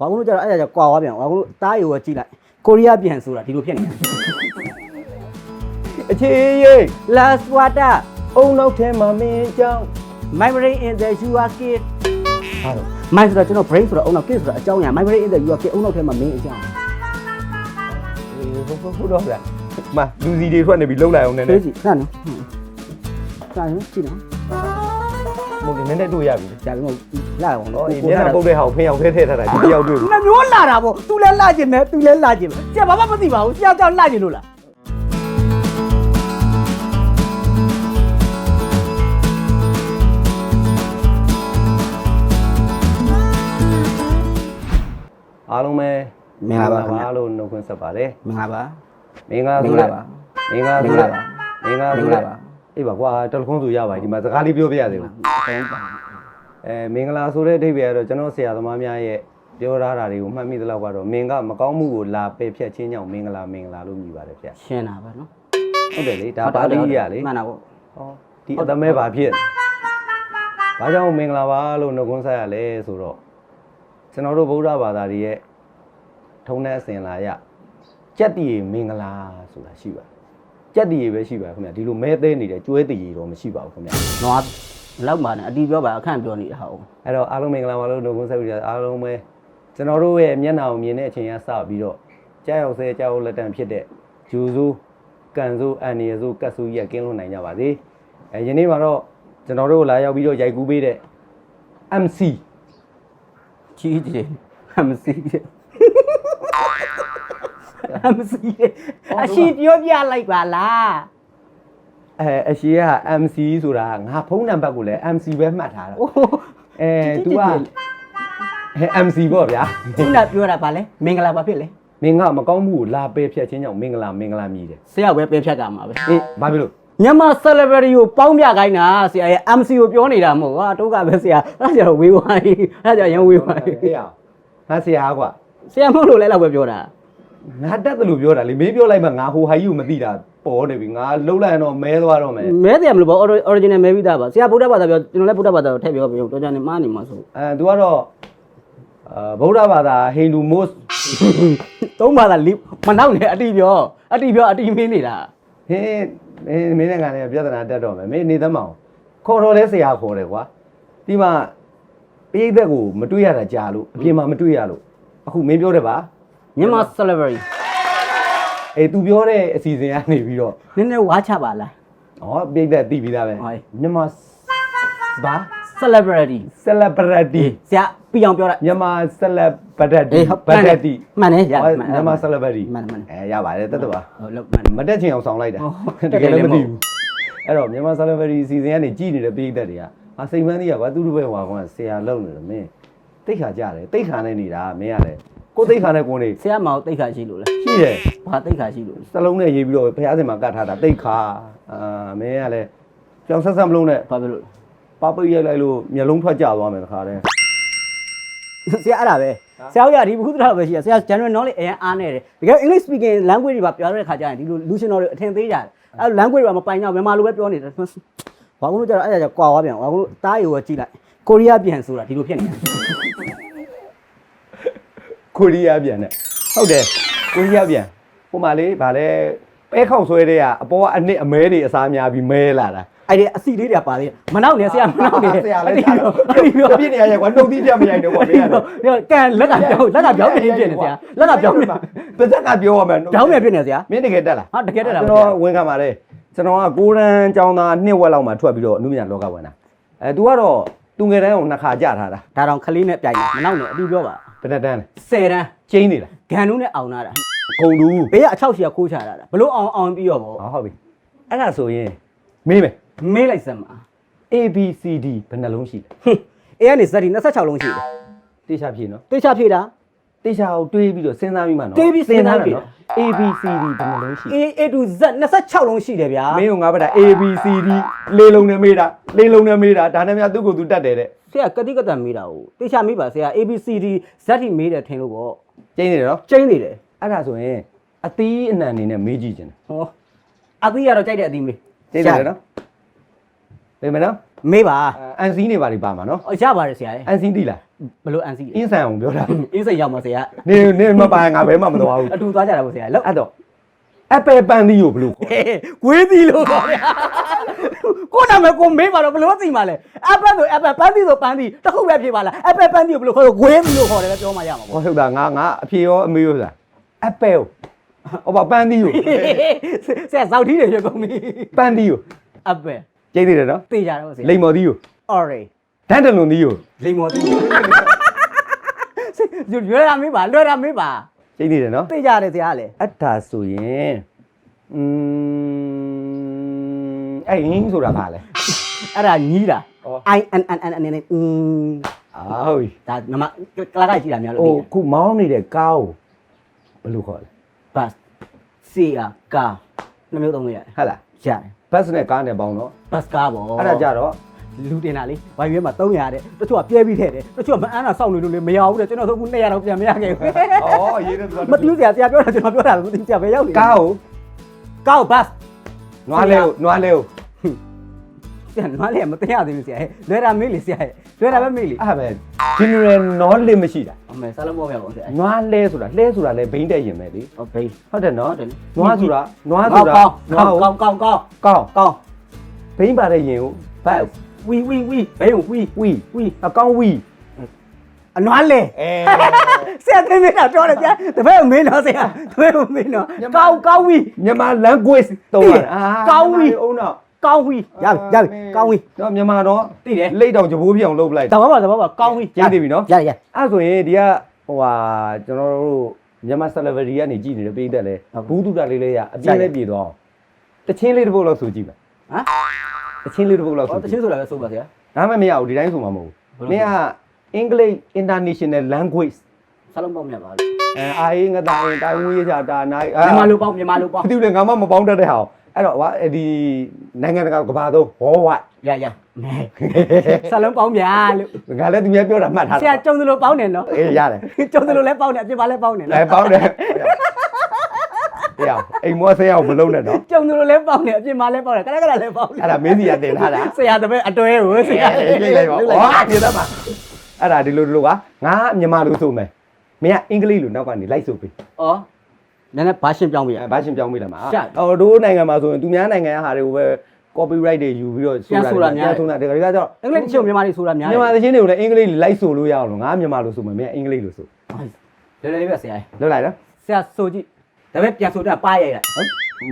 ဝါကုန်းတို့ကျတော့အဲ့ဒါကျကွာသွားပြန်ဝါကုန်းတို့တားယူကကြည့်လိုက်ကိုရီးယားပြန်ဆိုတာဒီလိုဖြစ်နေတာအခြေရိတ် last water အုံနောက်ထဲမှာမင်းကြောင့် my brain in the you are kid ဟာတော့ my ဆိုတော့ကျွန်တော် brain ဆိုတော့အုံနောက် kid ဆိုတော့အကြောင်းညာ my brain in the you are kid အုံနောက်ထဲမှာမင်းအကြောင်းဟုတ်ဟုတ်ဟုတ်တော့ဗျာမလူစီတွေထွက်နေပြီလှုပ်လိုက်အောင်နည်းနဖေးည်းစီခဏနော်ခဏနော်ကြည့်နော် မဟုတ်နည်းနည်းတွေ့ရပြီကြာပြီမဟုတ်လာအောင်ဟောဒီမျက်နှာပုတ်တဲ့ဟာကိုဖင်အောင်ထဲထည့်ထားတာဒီတယောက်တွေ့ပြီနှမျိုးလာတာပေါ့သူလည်းလာကျင်မယ်သူလည်းလာကျင်မယ်ကြာဘာမှမသိပါဘူးကြာကြောက်လာကျင်လို့လားအားလုံးပဲမင်္ဂလာပါခင်ဗျာအားလုံးနှုတ်ခွန်းဆက်ပါတယ်မင်္ဂလာပါမင်္ဂလာမင်္ဂဆိုလာတဲ့ပါမင်္ဂလာမင်္ဆိုဂလာတဲ့ပါမင်္ဂလာမင်္ဆိုဂတဲ့လာပါ အေးပါကွာတယ်လီဖုန်းဆိုရပါဒီမှာစကားလေးပြောပြရသေးဘူးဟုတ်ပါအဲမင်္ဂလာဆိုတဲ့အဓိပ္ပာယ်ကတော့ကျွန်တော်ဆရာသမားများရဲ့ပြောထားတာတွေကိုမှတ်မိသလောက်ကတော့မင်ကမကောင်းမှုကိုလာပယ်ဖြတ်ခြင်းကြောင့်မင်္ဂလာမင်္ဂလာလို့မြည်ပါတယ်ဗျရှင်းတာပဲနော်ဟုတ်တယ်လေဒါပါဠိရလေမှန်တာပေါ့ဟောဒီအသမဲဘာဖြစ်ဘာကြောင့်မင်္ဂလာပါလို့နှုတ်ခွန်းဆက်ရလဲဆိုတော့ကျွန်တော်တို့ဗုဒ္ဓဘာသာတွေရဲ့ထုံးတဲ့အစဉ်လာရကြက်တီမင်္ဂလာဆိုတာရှိပါတယ် ကြက်တီပဲရှိပါခင်ဗျာဒီလိုမဲသေးနေတဲ့ကျွဲတီတော့မရှိပါဘူးခင်ဗျာနွားလောက်ပါနဲ့အတီးပြောပါအခန့်ပြောနေတာဟုတ်အဲ့တော့အားလုံးမင်္ဂလာပါလို့နှုတ်ခွန်းဆက်ပြီးတော့အားလုံးပဲကျွန်တော်တို့ရဲ့မျက်နှာကိုမြင်တဲ့အချိန်ကစပြီးတော့ကြောက်ရောက်ဆဲကြောက်ရောက်လက်တံဖြစ်တဲ့ဂျူဇူးကန်ဇူးအန်နီယဇူးကတ်ဆူကြီးကကင်းလို့နိုင်ကြပါစေအဲယနေ့မှာတော့ကျွန်တော်တို့ကိုလာရောက်ပြီးတော့ရိုက်ကူးပေးတဲ့ MC ကြီးကြီးမစီ မစီအရှိပြောပြလိုက်ပါလားအဲအရှိက MC ဆိုတာငါဖုန်းနံပါတ်ကိုလည်း MC ပဲမှတ်ထားတာအိုးအဲ तू ကအဲ MC ပေါ့ဗျာခုနပြောတာပါလဲမင်္ဂလာပါဖြစ်လေမင်းကမကောင်းမှုကိုလာပယ်ဖြတ်ခြင်းကြောင့်မင်္ဂလာမင်္ဂလာမြည်တယ်ဆရာပဲပဲဖြတ်ကြမှာပဲအေးဘာဖြစ်လို့မြန်မာ celebrity ကိုပေါင်းပြခိုင်းတာဆရာရဲ့ MC ကိုပြောနေတာမဟုတ်ဟာတုတ်ကပဲဆရာအဲ့ဒါကြတော့ဝေးဝိုင်းအဲ့ဒါကြရန်ဝေးဝိုင်းအေးရငါဆရာကွာဆရာမဟုတ်လို့လဲတော့ပဲပြောတာ ငါတက်တယ်လို့ပြောတာလေမင်းပြောလိုက်မှငါဟိုဟိုက်ယူမသိတာပေါ်နေပြီငါလှုပ်လိုက်ရင်တော့မဲသွားတော့မယ်မဲတယ်မလို့ပေါ့ original မဲပြီးသားပါဆရာဗုဒ္ဓဘာသာပြောကျွန်တော်လည်းဗုဒ္ဓဘာသာကိုထည့်ပြောပြောတော့ကြနေမှားနေမှာဆိုအဲ तू ကတော့အာဗုဒ္ဓဘာသာဟိန္ဒူမို့သုံးဘာသာလီမနောက်နဲ့အတိပြောအတိပြောအတိမင်းနေတာဟင်းမင်းမင်းနဲ့ကလည်းပြဿနာတက်တော့မယ်မင်းနေသမောင်ခေါ်တော့လဲဆရာခေါ်တယ်ကွာဒီမှာပိဋသက်ကိုမတွေ့ရတာကြာလို့အပြင်မှာမတွေ့ရလို့အခုမင်းပြောတယ်ပါ မြန်မာ celebrity အေး तू ပြောတဲ့အစီအစဉ်ကနေပြီးတော့နည်းနည်းဝါချပါလား ဩပိဋသက်သိပြီးသားပဲဟုတ် မြန်မာဘာ celebrity celebrity ဆရာပြအောင်ပြောတာ မြန်မာ celebrity အေးဟုတ်ဗတ်တက်တီ မှန်တယ်ရဟောမြန်မာ celebrity မှန်တယ်မှန်တယ်အဲရပါတယ်တက်တပါဟုတ်လို့မှန်တယ် မတက်ချင်အောင်ဆောင်လိုက်တာဟုတ်တကယ်လည်းမသိတကယ်လည်းမဟုတ်ဘူးအဲ့တော့မြန်မာ celebrity စီစဉ်ကနေကြည်နေတဲ့ပြည်သက်တွေကဟာစိတ်မန်းကြီးကဘာသူတို့ပဲဟွာကွာဆရာလုံနေတယ်မင်းတိတ်ခါကြတယ်တိတ်ခါနဲ့နေတာမင်းကလည်း ကိုယ်တိတ်ခါနဲ့ကိုယ်နေဆရာမောင်တိတ်ခါရှိလို့လဲရှိတယ်ဘာတိတ်ခါရှိလို့လဲစလုံးနဲ့ရေးပြီးတော့ဘုရားစင်မှာကတ်ထားတာတိတ်ခါအာမင်းကလည်းကြောင်ဆက်ဆက်မလုံးနဲ့ဘာဖြစ်လို့လဲပပိတ်ရိုက်လိုက်လို့မျက်လုံးထွက်ကြသွားမယ်တခါတည်း ဆရာအဲ့ဒါပဲဆရာတို့ကဒီဘုဒ္ဓဘာသာပဲရှိရဆရာ general knowledge အရင်အားနေတယ်တကယ် English speaking language တွေပါပြောတဲ့ခါကျရင်ဒီလို luciano တွေအထင်သေးကြတယ်အဲ့ language တွေပါမပိုင်ကြဘူးမြန်မာလိုပဲပြောနေတယ်ဘာကုန်းတို့ကျတော့အဲ့ဒါကျကွာသွားပြန်ဘာကုန်းတို့တားယူကကြည့်လိုက်ကိုရီးယားပြန်ဆိုတာဒီလိုဖြစ်နေတာ ကိုရီးယားပြန်တယ်ဟုတ်တယ်ကိုရီးယားပြန်ဟိုမှာလေဗာလဲပဲခေါက်ဆွဲတဲ့ကအပေါ်ကအနှစ်အမဲတွေအစားများပြီးမဲလာတာအဲ့ဒီအစီလေးတွေကပါသေးတယ်မနောက်နဲ့ဆရာမနောက်နဲ့ဆရာလည်းအဲ့ကြားဒီတော့အဲ့ဒီပြောပြည့်နေရရဲ့ကွာနှုတ်သီးပြမရိုက်တော့ကွာမင်းရတယ်ဒီကန်လက်ကပြောင်းလက်ကပြောင်းနေဖြစ်နေဆရာလက်ကပြောင်းနေပါဇက်ကပြောရမယ်ပြောင်းနေဖြစ်နေဆရာမင်းတကယ်တက်လားဟာတကယ်တက်တာကျွန်တော်ဝန်ခံပါတယ်ကျွန်တော်ကကိုရန်ចောင်းသားနှစ်ဝက်လောက်မှထွက်ပြီးတော့အနုမြလောကဝင်တာအဲ तू ကတော့သူငယ်တန်းကိုနှစ်ခါကြထားတာဒါတော့ခလေးနဲ့ပြိုင်တယ်မနောက်နဲ့အတူပြောပါ ဘယ်နဲ့တန်းလဲ10တန်းကျင်းနေလားဂန်နူးနဲ့အောင်လာတာဂုံတူဘေးကအချောက်ရှီကခိုးချတာတာဘလို့အောင်အောင်ပြီးတော့ဗောဟောဟုတ်ပြီအဲ့ဒါဆိုရင်မေးမယ် မေးလိုက်စမ်းပါ A B C D ဘယ်နှလုံးရှိလဲဟင်းအေးကနေဇက်ဒီ26လုံးရှိတယ်တေချာဖြေနော်တေချာဖြေတာ တေချာကိုတွေးပြီးတော့စဉ်းစားပြီးမှနော်တွေးပြီးစဉ်းစားပြီး နော် A B C D ဘယ်နှလုံးရှိ A A to Z 26လုံးရှိတယ်ဗျာမင်းကငါဘက်က A B C D လေးလုံးနဲ့မေးတာလေးလုံးနဲ့မေးတာဒါနဲ့များသူ့ကိုယ်သူတတ်တယ်တဲ့ဆရာကတိကတန်မေးတာကိုတေချာမေးပါဆရာ A B C D Z ထိမေးတယ်ထင်လို့ဗောကျင်းနေတယ်နော်ကျင်းနေတယ်အဲ့ဒါဆိုရင်အသီးအနှံနေနဲ့မေးကြည့်ခြင်းဟောအသီးကတော့ကြိုက်တဲ့အသီးမေး ကျင်းနေတယ်နော်ပြင်မယ်နော် မေးပါအန်စီနေပါလိပါမှာနော်အော်ရပါတယ်ဆရာရဲ့အန်စီတိလားဘလို့အန်စီအင်းဆန်အောင်ပြောတာအင်းစိတ်ရောက်မှာဆရာနေနေမပိုင်ငါဘဲမှမတော်ဘူးအတူသွားကြတာပေါ့ဆရာလို့အဲ့တော့အပယ်ပန်သီးကိုဘယ်လိုခေါ်လဲကွေးသီလို့ခေါ်တယ်ကိုနာမည်ကိုမေးပါတော့ဘလို့သိမှာလဲအပက်ဆိုအပက်ပန်းသီဆိုပန်းသီတစ်ခုပဲဖြစ်ပါလားအပက်ပန်းသီကိုဘလို့ခေါ်လို့ကွေးသီလို့ခေါ်တယ်ပဲပြောမှရမှာပေါ့ဟောဟုတ်တာငါငါအဖြေရောအမေရောဆိုတာအပယ်ဟောပါပန်သီးကိုဆရာဇောက်ထီးတွေဖြစ်ကုန်ပြီပန်သီးကိုအပက် ကျိတ်သေးတယ်နော် သိကြတော့ဆရာ လိမ္မော်သီးကို alright ဒန်တလွန်သီးကို လိမ္မော်သီရွရွရမေးပါလွယ်ရမေးပါ ကျိတ်သေးတယ်နော် သိကြတယ်ဆရာလေ အတ္တာဆိုရင်อืมအဲ့ရင်းဆိုတာဘာလဲ အဲ့ဒါညီးတာ ဩ i n n n n n n อืม အာဟုတ်ပြီ ဒါနမကလာကကြည့်တာများလို့ ဟို သိတယ် ခုမောင်းနေတဲ့ကားကိုဘယ်လိုခေါ်လဲ bus c a ကာနှမျိုးသုံးလို့ရတယ် ဟုတ်လား ရတယ် ဘတ်နဲ့ကားနဲ့ပေါင်းတော့ bus ကားပေါ့အဲ့ဒါကြတော့လူတင်တာလေဝိုင်ရွေးမှာ300တဲ့တချို့ကပြဲပြီးထဲတယ်တချို့ကမအန်းတာစောင့်နေလို့လေမရဘူးတဲ့ကျွန်တော်တို့ခု200တော့ပြန်မရခဲ့ဘူးဩရေးတယ်ဆိုတာမတူးစရာဆရာပြောတာကျွန်တော်ပြောတာမသိဆရာပဲရောက်နေကားကိုကားကို bus နွားလဲကိုနွားလဲကိုဆရာနွားလေးကမသိရသေးဘူးဆရာလွယ်တာမေးလေဆရာလွ ယ်တာပဲမေးလေအဲ့ပဲ general knowledge မရှိတာအမေစားလုံးမောပြပါဦးဆရာနွားလဲဆိုတာလဲဆိုတာလဲဘိန်းတက်ရင်ပဲလေဟုတ်ပြီဟုတ်တယ်နော်ဟုတ်တယ်လေနွားဆိုတာနွားကောဆိုင်းတာကောင်းနွားကိုကောင်းကောင်းကောင်းကောင်းကောင်းဘိန်းပါတဲ့ရင်ကိုဘတ်ဝီဝီဝီဘယ်ဝီဝီဝီအကောင်းဝီအနွားလေအဲဆရာသိမင်းတော့ပြောတယ်ဆရာတပည့်ကိုမင်းတော့ဆရာတပည့်ကိုမင်းတော့ကောင်းကောင်းဝီမြန်မာ language တုံးသိရတယ်အာကောင်းဝီအောင်တော့ ကောင်းဝီရပြီရပြီကောင်းဝီတော့မြန်မာတော့သိတယ်လိတ်တောင်ကြဘိုးပြောင်လုပ်ပလိုက်တဘာပါတဘာပါကောင်းဝီကျင်းနေပြီနော်ရရရအဲ့ဆိုရင်ဒီကဟိုဟာကျွန်တော်တို့မြန်မာ celebrity ကနေကြည်နေတဲ့ပေးသက်လဲဘူးတူတာလေးလေးရအပြင်းလေးပြေသွားအောင်တချင်းလေးတစ်ပုတ်လောက်ဆိုကြည့်မယ်ဟမ်တချင်းလေးတစ်ပုတ်လောက်ဟောဆိုတကြည့်ချင်းဆိုတာပဲဆိုပါဆရာဒါမှမရဘူးဒီတိုင်းဆိုမှမဟုတ်ဘယ်လိုဘူးမင်းက English International Language စားလုံးပေါင်းမြတ်ပါလို့အဲအာရင်ငတာရင်တိုင်းဝေးချာတာနိုင်မြန်မာလိုပေါင်းမြန်မာလိုပေါင်းသူလည်းငါမှမပေါင်းတတ်တဲ့ဟာ အဲ့တော့ဟာဒီနိုင်ငံတကာကဘာတော့ဘောဝတ်ရရမဲစားလုံးပေါင်းမြတ်လို့ငါလည်းသူများပြောတာမှတ်ထားဆရာကြုံသလိုပေါင်းတယ်နော်အေးရတယ်ကြုံသလိုလည်းပေါင်းတယ်အပြစ်ပါလည်းပေါင်းတယ်အဲနော်ပေါင်းတယ်အေးအောင်အိမ်မောဆေးအောင်မလုံးနဲ့နော်ကြုံသလိုလည်းပေါင်းတယ်အပြစ်ပါလည်းပေါင်းတယ်ကလကလလည်းပေါင်းတယ်အဲ့ဒါမင်းစီကတင်ထားတာဆရာတပည့်အတွဲကိုဆရာအေးကြည့်လိုက်ပါဩဒီသားမှာအဲ့ဒါဒီလိုဒီလိုကငါမြန်မာလိုဆိုမယ်မင်းကအင်္ဂလိပ်လိုနောက်ကနေလိုက်ဆိုပြီဩ နည်းနည်းဘာရှင်းပြောင်းပြရအဲဘာရှင်ပြောင်းမိလားမှာရှက်အော်တို့နိုင်ငံမှာဆိုရင်သူများနိုင်ငံကဟာတွေကိုပဲ copyright တွေယူပြီးတော့ပြန်ဆိုတာများတယ်ပြန်ဆိုတာတကယ်ကတော့အင်္ဂလိပ်တချို့မြန်မာတွေဆိုတာများတယ်မြန်မာသချင်းတွေကိုလည်းအင်္ဂလိပ်လိုလိုက်ဆိုလို့ရအောင်လို့ငါမြန်မာလိုဆိုမယ်မင်းကအင်္ဂလိပ်လိုဆိုလေလေလေးပဲဆရာလွတ်လိုက်နော်ဆရာဆိုကြည့်ဒါပေမဲ့ပြန်ဆိုတာပါရိုက်လိုက်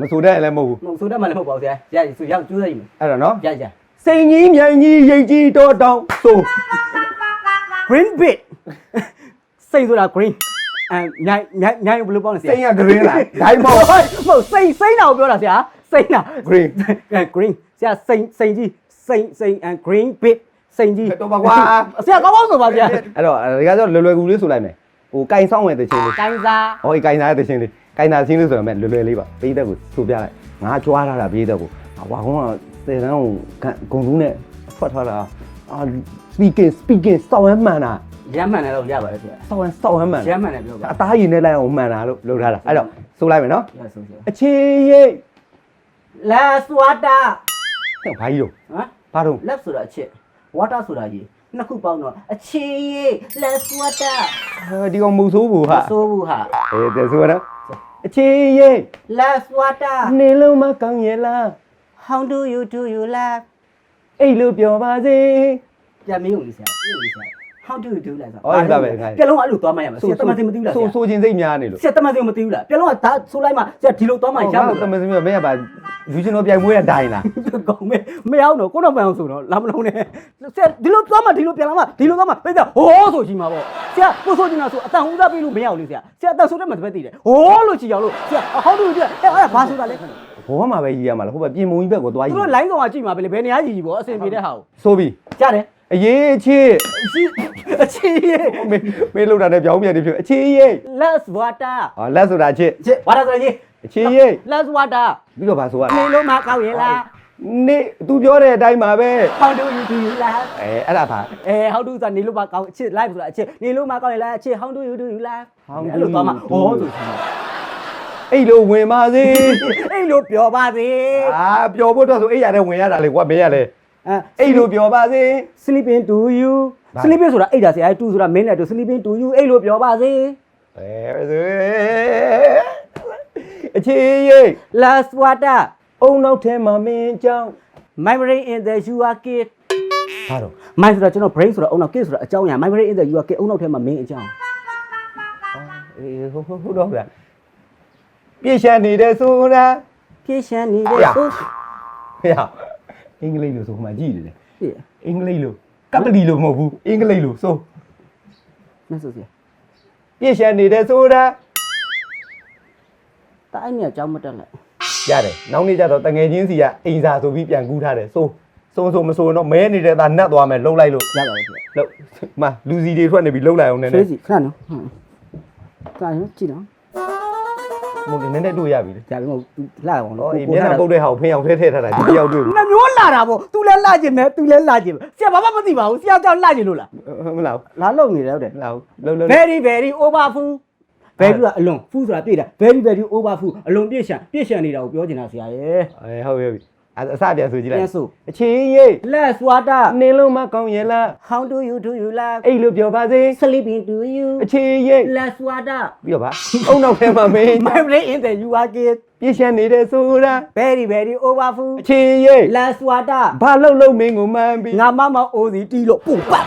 မဆိုတဲ့လည်းမဟုတ်ဘူးမဟုတ်ဆိုတာမှလည်းမဟုတ်ပါဘူးဆရာရဆိုရောက်ကျူးလိုက်မယ်အဲ့တော့နော်ရရစိန်ကြီးမြိုင်ကြီးရိတ်ကြီးတော့တောင်းဆို green bit စိတ်ဆိုတာ green အမ်ညိုင်းညိုင်းညိုင်းဘယ်လိုပေါင်းလဲဆရာစိန်က green လားဒိုင်းမောဟုတ်မဟုတ်စိတ်စိတ်တော့ပြောတာဆရာစိတ်နာ green အဲ green ဆရာစိတ်စိတ်ကြီးစိတ်စိတ်အမ် green bit စိတ်ကြီးတော့ပါကွာ ဆရာကောင်းကောင်းဆိုပါဆရာအဲ့တော့ဒီကတော့လွယ်လွယ်ကူလေးဆိုလိုက်မယ်ဟိုကင်ဆောင်ဝယ်တဲ့ချင်းလေးကိုင်းစားဟောဒီကင်စားတဲ့ချင်းလေးကင်စားချင်းလေးဆိုရမယ်လွယ်လွယ်လေးပါပေးတဲ့ကိုဆိုပြလိုက်ငါကြွားလာတာပေးတဲ့ကိုဟွာကောင်ကစေတန်းကိုဂုံတူးနဲ့ထွက်ထားတာအာ speaking speaking စောင်းမှန်တာ ရမ်းမှန်တယ်တော့ရပါတယ်ဆရာစောင်းစောင်းမှန်ရမ်းမှန်တယ်ပြောပါအသားရည်နဲ့လိုက်အောင်မှန်တာလို့လုပ်ထားတာအဲ့တော့ဆိုလိုက်မယ်နော်ရဆိုဆရာအခြေရိတ် let's water ဟဲ့ဘာကြီးတော့ဟမ်ဘာတော့ let's ဆိုတာအချစ် water ဆိုတာရေနှစ်ခုပေါင်းတော့အချစ်ရေ let's water ဒီကောင်မုတ်ဆိုးဘူးဟာဆိုဘူးဟာအေးတဲ့ဆိုတော့အခြေရိတ် let's water နေလုံးမကောင်းရဲ့လား how do you do you love အဲ့လိုပြောပါစေပြန်မင်းုံလေးဆရာမင်းုံလေးဆရာ how do you do လဲဆိုဟောဒီပါပဲခိုင်းပြက်လုံးကအဲ့လိုသွားမှရမှာဆရာတမန်စင်မသိဘူးလားဆဆိုရာဆိုချင်းစိတ်များနေလို့ဆရာတမန်စင်မသိဘူးလားပြက်လုံးကဒါဆိုလိုက်မှဆရာဒီလိုသွားမှရရမှာမှာတမစမင်းမင်းကပါလူချင်းတော့ပြိုင်မွေးရဒိုင်လားကောင်းမဲမရအောင်တော့ကိုတော့မအောင်ဆိုတော့လာမလုံးနဲ့ဆရာဒီလိုသွားမှဒီလိုပြန်လာမှဒီလိုသွားမှပြပြဟိုးဆိုချင်မှာပေါ့ဆရာကိုဆိုချင်တာဆိုအတန်ဦးစားပေးလို့မရအောင်လေဆရာဆရာအတန်ဆိုတဲ့မှာတပည့်တည်တယ်ဟိုးလို့ချီအောင်လို့ဆရာ how do you do အဲ့အဲ့ဘာဆိုတာလဲဘောမှာပဲကြီးရမှာလားဟိုဘပြင်မုံကြီးဘက်ကိုသွားသူကြီးတို့ line ကောင်ကကြည့်မှာပဲလေဘယ်နေရာကြီးကြီးပေါ့အဆင်ပြေတဲ့ဟာကိုဆိုပြီကြားတယ်အရေးချစ်ရှိ အချီရေမေမေလောက်တာနဲ့ပြောင်းပြန်နေဖြစ်အချစ်ရိတ် let's water ဟောလက်ဆိုတာချစ်ချစ် water ဆိုရင် အချစ်ရိတ် let's water ပြီးတော့ဗာဆိုရနေလုံးမကောက်ရင်လား နေသူပြောတဲ့အတိုင်းပါပဲ how do you do you love အဲအဲ့ဒါပါ အဲ how do ဆိုတာနေလုံးမကောက်အချစ် live ဆိုတာအချစ်နေလုံးမကောက်ရင်လားအချစ် how do you do you love How do အဲ့လိုသွားမှာ you do ဟောဆိုချင်အဲ့လိုဝင်ပါစေအဲ့လိုပြောပါစေအာပျော်ဖို့တော့ဆိုအဲ့ရတဲ့ဝင်ရတာလေကွာမင်းရလေအဲ အဲ့လိုပြောပါစေ sleeping to you ဘာ sleeping ဆိုတာအိတ်တာစီအဲ2ဆိုတာ main နဲ့2 sleeping to you အိတ်လို့ပြောပါစေအဲဆိုအခြေရိတ် last water အုံနောက်ထဲမှာမင်းကြောင်း my brain in the you are kid ဘာတော့ my ဆိုတာကျွန်တော် brain ဆိုတာအုံနောက် kid ဆိုတာအကြောင်းအရာ my brain in the you are kid အုံနောက်ထဲမှာမင်းအကြောင်းအေးဟုတ်ဟုတ်တော့ဗျာပြည့်ရှမ်းနေတဲ့ဆိုတာဖြည့်ရှင်းနေတဲ့ဟေ့ဆိုဟေ့အင်္ဂလိပ်လို့ဆိုမှကြည့်နေတယ်ပြည့်အင်္ဂလိပ်လို့ ကပ္ပလီလို့မဟုတ်ဘူးအင်္ဂလိပ်လို့ဆိုမဆိုစီပြည့်ရှမ်းနေတဲ့ဆိုတာတိုင်းနေအကြောင်းမတက်လိုက်ရတယ်နောက်နေ့ကျတော့တငယ်ချင်းစီကအိမ်စာဆိုပြီးပြန်ကူးထားတယ်ဆိုဆိုဆိုမဆိုတော့မဲနေတဲ့သားနှက်သွားမယ်လှုပ်လိုက်လို့ရပါပြီလှုပ်မလူစီတွေထွက်နေပြီလှုပ်လိုက်အောင်နည်းနဖေးည်းစီခဏနော်ဟမ်ခဏနော်ကြည့်နော် မဟုတ်နည်းနည်းတွေ့ရပြီလေကြာပြီမဟုတ်လာအောင်ဟောလို့အေးမျက်နှာပုတ်တဲ့ဟာကိုဖင်အောင်ထဲထည့်ထားတာဒီတယောက်တွေ့ပြီနှမျိုးလာတာပေါ့ तू လည်းလာခြင်းပဲ तू လည်းလာခြင်းပဲဆရာဘာမှမသိပါဘူးဆရာကြောင့်လာခြင်းလို့လားမလားလာလုံနေတယ်ဟုတ်တယ်မလားလှုပ်လှုပ် very very overfull very ကအလွန် full ဆိုတာပြည့်တာ very very overfull အလွန်ပြည့်ရှံပြည့်ရှံနေတာကိုပြောချင်တာဆရာရဲ့ အဲဟုတ်ပြီဟုတ်ပြီ အအစပြန်ဆိုကြည့်လိုပြန်က်ဆိုအချင်းရိတ် let's water နင်းလုံးမကောင်းရဲ့လား how do you do you love အဲ့လိုပြောပါစေ sleeping do you အချင်းရိတ် let's water ပြီးတော့ပါအုံနောက်ထဲမှာမင်း my brain in the you are kid ပြည့်ရှမ်းနေတဲ့ဆိုတာ very very overfull အချင်းရိတ် let's water ဘာလှုပ်လှုပ်မင်းကိုမှန်းပြီးငါမမအိုစီတီးလို့ပူပတ်